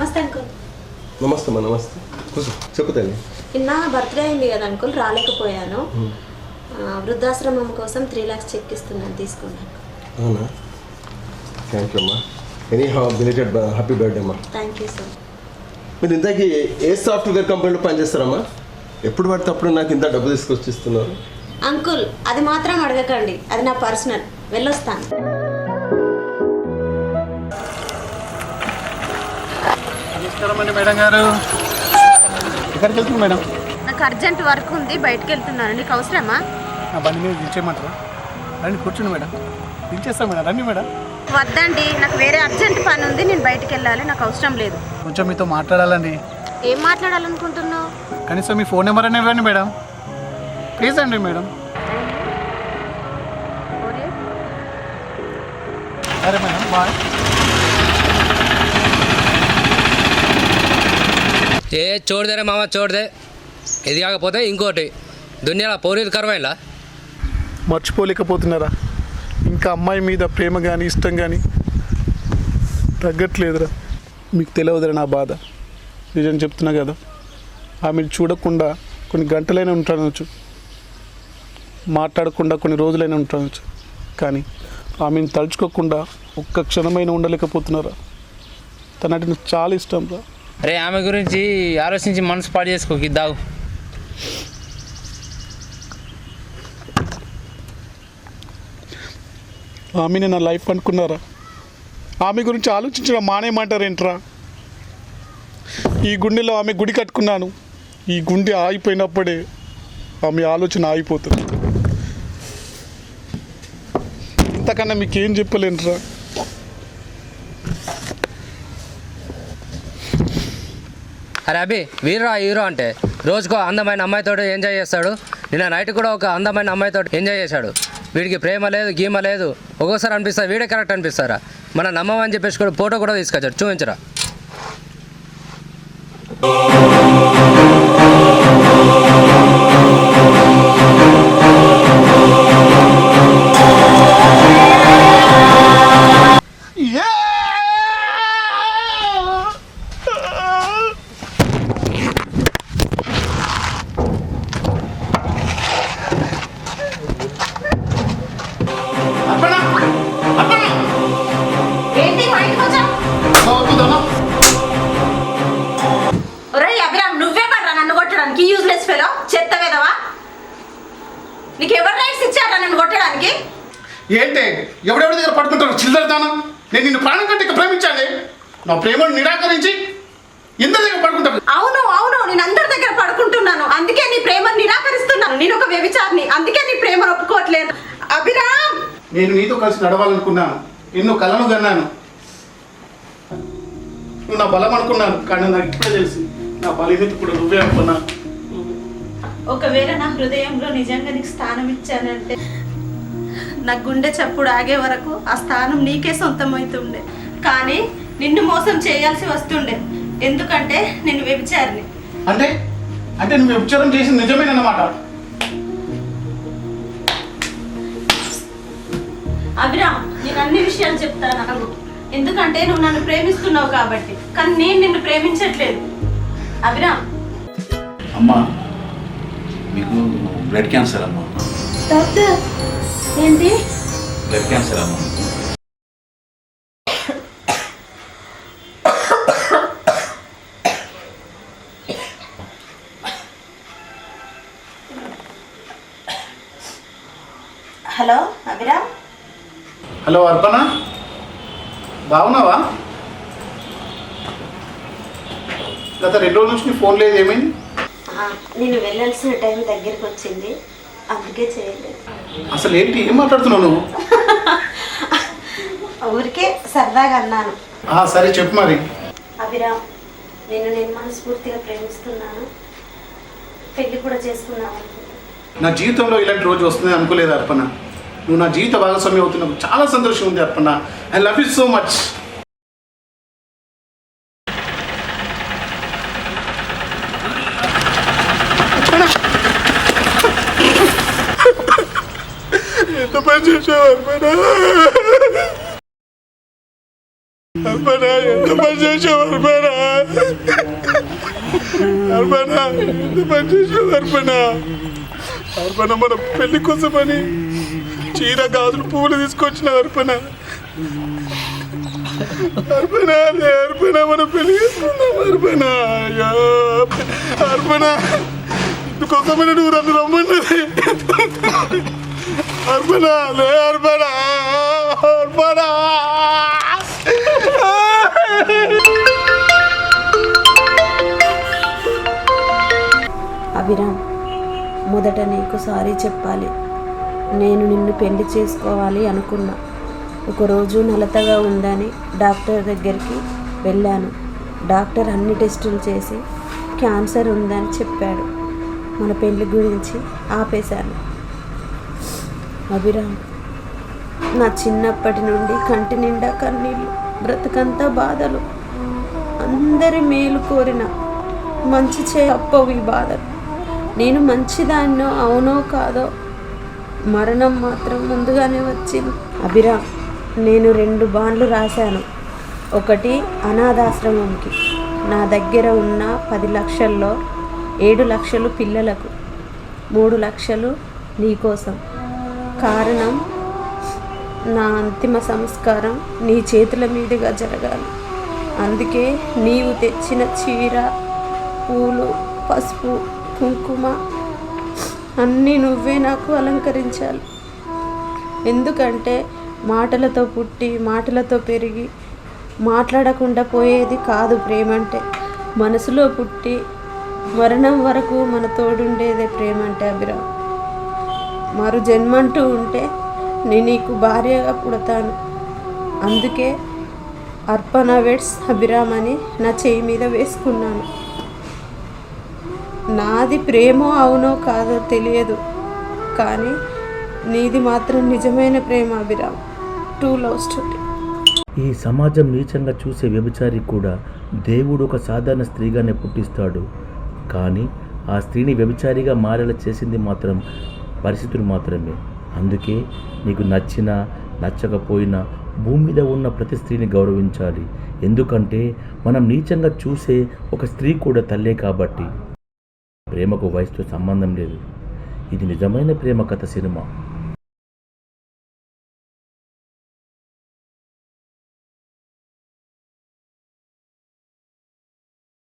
నమస్తే అంకుల్. నమస్తే అమ్మా నమస్తే. కూర్చో చెప్పు తల్లి. నిన్న బర్త్డే అయింది కదా అంకుల్ రాలేకపోయాను. ఆ, వృద్ధాశ్రమం కోసం త్రీ ల్యాక్స్ చెక్ ఇస్తున్నాను తీసుకున్నాను అవునా? థ్యాంక్ యూ అమ్మా. ఎనీ హా బిలేటెడ్ హ్యాపీ బర్త్డే అమ్మా. థ్యాంక్ యూ సార్ మీరు ఇంతకీ ఏ సాఫ్ట్వేర్ కంపెనీలో పనిచేస్తారమ్మా? ఎప్పుడు పడితే అప్పుడు నాకు ఇంత డబ్బు తీసుకొచ్చి ఇస్తున్నారు? అంకుల్ అది మాత్రం అడగకండి. అది నా పర్సనల్. వెళ్ళొస్తాను. నమస్కారం అండి మేడం గారు. ఎక్కడికి వెళ్తుంది మేడం? నాకు అర్జెంట్ వర్క్ ఉంది బయటకు వెళ్తున్నాను. నీకు అవసరమా? నా బండి మీద దించేయమంటారా రండి కూర్చోండి మేడం. దించేస్తాం మేడం. రండి మేడం. వద్దండి నాకు వేరే అర్జెంట్ పని ఉంది నేను బయటకు వెళ్ళాలి నాకు అవసరం లేదు. కొంచెం మీతో మాట్లాడాలండి. ఏం మాట్లాడాలనుకుంటున్నావు? కనీసం మీ ఫోన్ నెంబర్ అయినా ఇవ్వండి మేడం. ప్లీజ్ అండి మేడం. సరే మేడం బాయ్. ఏ చూడదేరే మామ చూడదే ఇది కాకపోతే ఇంకోటి. దునియాలో పోరీలు కరువైలా మర్చిపోలేకపోతున్నారా? ఇంకా అమ్మాయి మీద ప్రేమ కానీ ఇష్టం కానీ తగ్గట్లేదురా. మీకు తెలియదురా నా బాధ. నిజం చెప్తున్నా కదా ఆమెను చూడకుండా కొన్ని గంటలైనా ఉంటానొచ్చు. మాట్లాడకుండా కొన్ని రోజులైనా ఉంటానొచ్చు. కానీ ఆమెను తలుచుకోకుండా ఒక్క క్షణమైనా ఉండలేకపోతున్నారా? తనంటే నాకు చాలా ఇష్టం రా అరే ఆమె గురించి ఆలోచించి మనసు పాడు చేసుకో ఇద్దావు ఆమె నా లైఫ్ అనుకున్నారా? ఆమె గురించి ఆలోచించడం మానేయమంటారేంట్రా? ఈ గుండెలో ఆమె గుడి కట్టుకున్నాను. ఈ గుండె ఆగిపోయినప్పుడే ఆమె ఆలోచన ఆగిపోతుంది. ఇంతకన్నా మీకేం చెప్పలేనురా? అరే అభి వీరురా హీరో అంటే రోజుకో అందమైన అమ్మాయితో ఎంజాయ్ చేస్తాడు. నిన్న నైట్ కూడా ఒక అందమైన అమ్మాయితో ఎంజాయ్ చేశాడు. వీడికి ప్రేమ లేదు గీమ లేదు. ఒక్కోసారి అనిపిస్తా వీడే కరెక్ట్ అనిపిస్తారా? మన నమ్మమని చెప్పేసి కూడా ఫోటో కూడా తీసుకొచ్చాడు. చూపించరా? యూజ్లెస్ ఫెలో చెత్త వేదవా? నీకు ఎవరు రైట్స్ ఇచ్చారా నన్ను కొట్టడానికి? ఏంటి? ఎవడెవడి దగ్గర పడుకుంటారు చిల్లరదానం నేను నిన్ను ప్రాణం కంటే ఇక ప్రేమించాలి. నా ప్రేమను నిరాకరించి ఇందరి దగ్గర పడుకుంటారు అవును అవును నేను అందరి దగ్గర పడుకుంటున్నాను. అందుకే నీ ప్రేమను నిరాకరిస్తున్నాను. నేను ఒక వ్యభిచారిని. అందుకే నీ ప్రేమను ఒప్పుకోవట్లేదు. అభిరామ్! నేను నీతో కలిసి నడవాలనుకున్నాను. ఎన్నో కలను కన్నాను. నువ్వు నా బలం అనుకున్నాను. కానీ నాకు ఇప్పుడే తెలిసి నా బలహీనత కూడా నువ్వే అనుకున్నా ఒకవేళ నా హృదయంలో నిజంగా నీకు స్థానం ఇచ్చానంటే నా గుండె చప్పుడు ఆగే వరకు ఆ స్థానం నీకే సొంతమవుతుండే. కానీ నిన్ను మోసం చేయాల్సి వస్తుండే. ఎందుకంటే నేను వ్యభిచారిని. అంటే? అంటే నువ్వు వ్యభిచారం చేసింది నిజమేనన్నమాట. అభిరామ్ నేను అన్ని విషయాలు చెప్తాను. నాకు ఎందుకంటే నువ్వు నన్ను ప్రేమిస్తున్నావు కాబట్టి. కానీ నేను నిన్ను ప్రేమించట్లేదు. అభిరామ్. అమ్మా మీకు బ్లడ్ క్యాన్సర్ అమ్మా. డాక్టర్ ఏంటి? బ్లడ్ క్యాన్సర్ అమ్మా. Hello Abhiram hello Arpana. బాగున్నావా? గత రెండు రోజుల నుంచి నీ ఫోన్ లేదు ఏమైంది? నేను వెళ్ళాల్సిన టైం దగ్గరికి వచ్చింది. అందుకే చేయలేదు. అసలు ఏంటి? ఏం మాట్లాడుతున్నావు నువ్వు? ఊరికే సరదాగా అన్నాను. ఆ, సరే చెప్పు మరి. అభిరామ్ నేను నేను మనస్ఫూర్తిగా ప్రేమిస్తున్నాను. పెళ్ళి కూడా చేసుకున్నాను. నా జీవితంలో ఇలాంటి రోజు వస్తుంది అనుకోలేదు అర్పణ. నువ్వు నా జీవిత భాగస్వామి అవుతున్నప్పుడు చాలా సంతోషం ఉంది Arpana. I love you so much ఎంత పని చేసావు అర్పణ ఎంత పని చేసావు అర్పణ అర్పణ ఎంత పని చేసావు అర్పణ అర్పణ మన పెళ్ళి కోసమని చీర గాజులు పువ్వులు తీసుకొచ్చిన అర్పణ అర్పణ లే అర్పణ మన పెళ్ళి చేసుకుందాం అర్పణ అయ్యో అర్పణ ఇందుకోసమని నువ్వు నన్ను రమ్మన్నది అర్పణ లే అర్పణ అర్పణ అభిరామ్ మొదట నీకు సారీ చెప్పాలి. నేను నిన్ను పెళ్ళి చేసుకోవాలి అనుకున్నా. ఒకరోజు నలతగా ఉందని డాక్టర్ దగ్గరికి వెళ్ళాను. డాక్టర్ అన్ని టెస్టులు చేసి క్యాన్సర్ ఉందని చెప్పాడు. మన పెళ్ళి గురించి ఆపేశాను. అభిరామ్ నా చిన్నప్పటి నుండి కంటి నిండా కన్నీళ్ళు బ్రతుకంతా బాధలు. అందరి మేలు కోరిన మంచి చే అప్పవు ఈ బాధలు. నేను మంచిదాన్నో అవునో కాదో మరణం మాత్రం ముందుగానే వచ్చింది. అభిరామ్ నేను రెండు బాండ్లు రాశాను. ఒకటి అనాథాశ్రమంకి. నా దగ్గర ఉన్న పది లక్షల్లో ఏడు లక్షలు పిల్లలకు మూడు లక్షలు నీకోసం కారణం నా అంతిమ సంస్కారం నీ చేతుల మీదుగా జరగాలి. అందుకే నీవు తెచ్చిన చీర పూలు పసుపు కుంకుమ అన్నీ నువ్వే నాకు అలంకరించాలి. ఎందుకంటే మాటలతో పుట్టి మాటలతో పెరిగి మాట్లాడకుండా పోయేది కాదు ప్రేమ అంటే మనసులో పుట్టి మరణం వరకు మన తోడుండేదే ప్రేమ అంటే అభిరామ్. మరు జన్మంటూ ఉంటే నేను నీకు భార్యగా పుడతాను. అందుకే అర్పణ వెడ్స్ అభిరామ్ అని నా చేయి మీద వేసుకున్నాను. నాది ప్రేమో అవునో కాదో తెలియదు. కానీ నీది మాత్రం నిజమైన ప్రేమ అభిరామ్. టూ లవ్ స్టోరీ ఈ సమాజం నీచంగా చూసే వ్యభిచారి కూడా దేవుడు ఒక సాధారణ స్త్రీగానే పుట్టిస్తాడు. కానీ ఆ స్త్రీని వ్యభిచారిగా మారేలా చేసింది మాత్రం పరిస్థితులు మాత్రమే. అందుకే నీకు నచ్చినా నచ్చకపోయినా భూమి మీద ఉన్న ప్రతి స్త్రీని గౌరవించాలి. ఎందుకంటే మనం నీచంగా చూసే ఒక స్త్రీ కూడా తల్లే కాబట్టి ప్రేమకు వయసుతో సంబంధం లేదు. ఇది నిజమైన ప్రేమ కథ సినిమా.